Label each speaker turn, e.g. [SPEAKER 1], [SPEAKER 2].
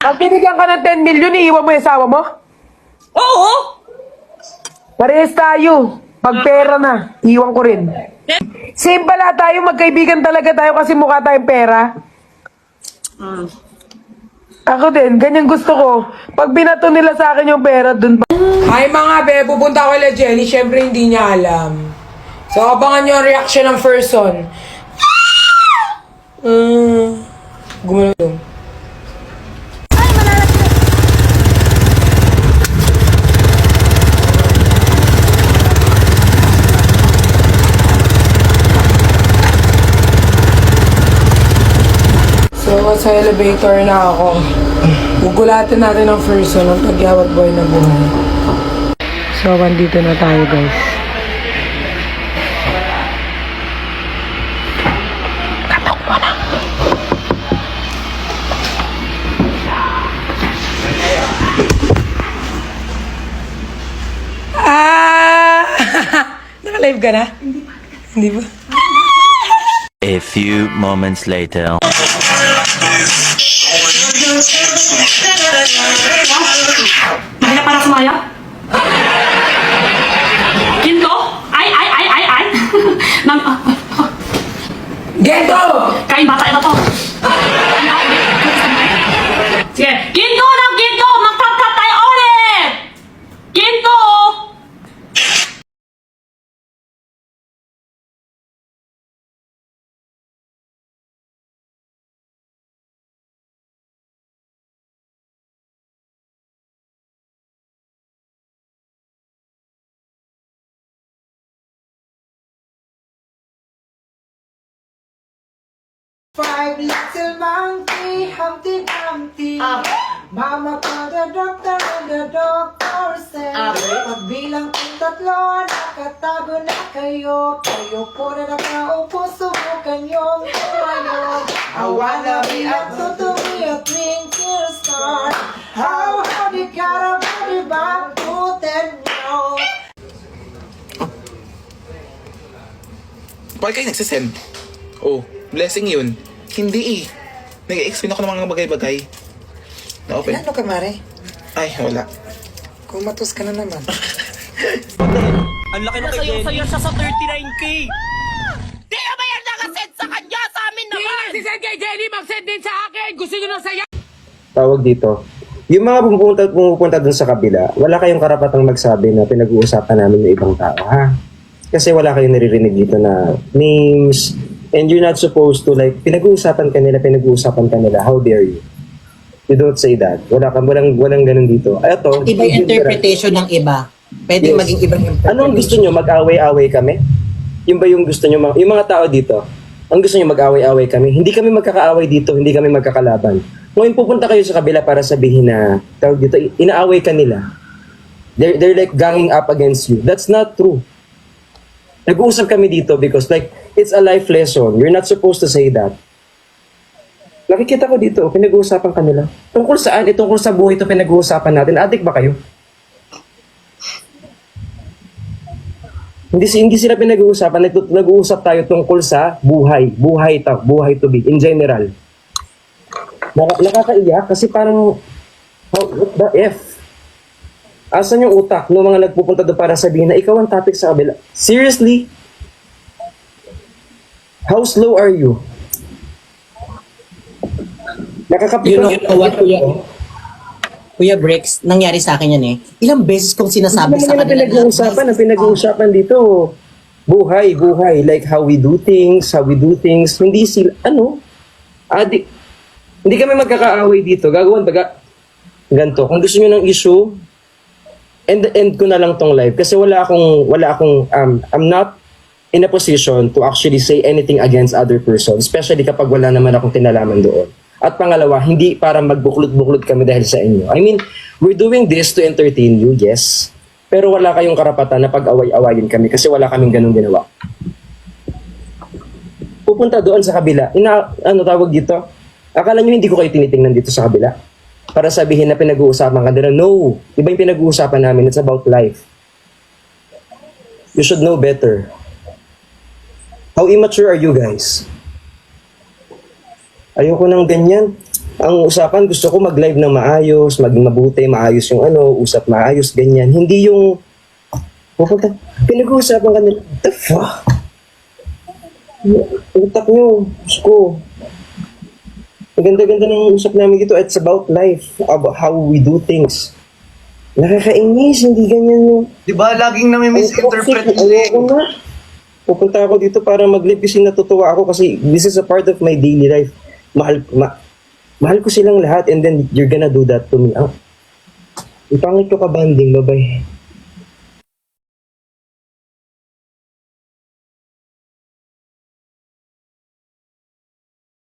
[SPEAKER 1] Pag binigyan ka ng 10 million, iiwan mo yung asawa mo?
[SPEAKER 2] Oo!
[SPEAKER 1] Parehas tayo. Pag pera na, iwan ko rin. Same pala tayo, magkaibigan talaga tayo kasi mukha tayong pera.
[SPEAKER 2] Mm.
[SPEAKER 1] Ako din, ganyan gusto ko. Pag binato nila sa akin yung pera, dun pa. Hi mga be, pupunta ko kay Jenny. Siyempre hindi niya alam. So, abangan niyo ang reaction ng person. Mm, gumulong. So, sa elevator na ako. Gugulatin natin ang person ng pagyawat boy na buhay. So, andito na tayo guys. Tatakbo na. Ah! Naka-live ka na? Hindi ba?
[SPEAKER 3] A few moments later.
[SPEAKER 2] Na para sumaya? Kinto? Ay, ay, ay, ay, ay! Nang,
[SPEAKER 1] Gento!
[SPEAKER 2] kain bata ito to.
[SPEAKER 4] Five little monkey, Humpty Dumpty.
[SPEAKER 2] Ah.
[SPEAKER 4] Mama called the doctor and the doctor said,
[SPEAKER 2] Ah.
[SPEAKER 4] Pagbilang kong tatlo, nakatago na kayo. Kayo po na nakaupo, subukan niyong tumayo. I wanna be a be a twinkle star. How, how they got a body back to ten now.
[SPEAKER 5] Bakit kayo nagsisend? Oh, blessing yun. Hindi eh. Nag-explain ako ng mga bagay-bagay. Na open.
[SPEAKER 4] Ano ka, Mare?
[SPEAKER 5] Ay, wala.
[SPEAKER 4] Kumatos ka na naman.
[SPEAKER 3] Ang laki ng kay Jenny. siya sa 39k.
[SPEAKER 2] Di na ba yan nakasend sa kanya? Sa amin naman!
[SPEAKER 1] Si Send kay Jenny, mag-send din sa akin. Gusto nyo ng saya?
[SPEAKER 6] tawag dito, yung mga pumupunta, pumupunta dun sa kabila, wala kayong karapatang magsabi na pinag-uusapan namin ng ibang tao, ha? Kasi wala kayong naririnig dito na names, and you're not supposed to, like, pinag-uusapan ka nila, pinag-uusapan ka nila, how dare you? You don't say that. Wala ka, walang, walang ganun dito. Eto,
[SPEAKER 7] Iba yung interpretation ng iba. Pwede
[SPEAKER 6] Yes.
[SPEAKER 7] maging ibang interpretation.
[SPEAKER 6] Anong gusto nyo? Mag-away-away kami? Yung ba yung gusto nyo? mga- Yung mga tao dito, ang gusto nyo mag-away-away kami? Hindi kami magkakaaway dito, hindi kami magkakalaban. Ngayon pupunta kayo sa kabila para sabihin na, tawag dito, inaaway ka nila. They're, they're like ganging up against you. That's not true. Nag-uusap kami dito because like, it's a life lesson. You're not supposed to say that. Nakikita ko dito, pinag-uusapan kanila. Tungkol saan? Eh, tungkol sa buhay ito pinag-uusapan natin. Adik ba kayo? Hindi, hindi sila pinag-uusapan. Nag- Nag-uusap tayo tungkol sa buhay. Buhay ta, buhay to be, in general. Naka, nakakaiyak kasi parang, what the F? Asan yung utak ng mga nagpupunta doon para sabihin na ikaw ang topic sa kabila? Seriously? How slow are you? Nakakapit
[SPEAKER 7] You know, you know what, Kuya? Kuya Bricks, nangyari sa akin yan eh. Ilang beses kong sinasabi sa kanila.
[SPEAKER 6] pinag-uusapan. Ang pinag-uusapan dito, buhay, buhay. Like how we do things, how we do things. Hindi sila, ano, adi, hindi kami magkakaaway dito. Gagawin baga, ganito. Kung gusto nyo ng issue, end end ko na lang tong live kasi wala akong wala akong um I'm not in a position to actually say anything against other person especially kapag wala naman akong tinalaman doon. At pangalawa, hindi para magbuklod-buklod kami dahil sa inyo. I mean, we're doing this to entertain you, yes. Pero wala kayong karapatan na pag-away-awayin kami kasi wala kaming ganung ginawa. Pupunta doon sa kabila. Ina, ano tawag dito? Akala nyo hindi ko kayo tinitingnan dito sa kabila? Para sabihin na pinag-uusapan ka nila. No! Iba yung pinag-uusapan namin. It's about life. You should know better. How immature are you guys? Ayoko ng ganyan. Ang usapan, gusto ko mag-live ng maayos, maging mabuti, maayos yung ano, usap maayos, ganyan. Hindi yung, pupunta, pinag-uusapan ka nila, the fuck? Utak nyo, ko. Ang ganda-ganda ng usap namin dito. It's about life, about how we do things. Nakakainis, hindi ganyan yung...
[SPEAKER 8] Di ba? Laging nami-misinterpret nila eh.
[SPEAKER 6] Ayoko na. Pupunta ako dito para mag-live kasi natutuwa ako kasi this is a part of my daily life. Mahal, ma, mahal ko silang lahat and then you're gonna do that to me. Ah, ipangit ko ka banding, babay.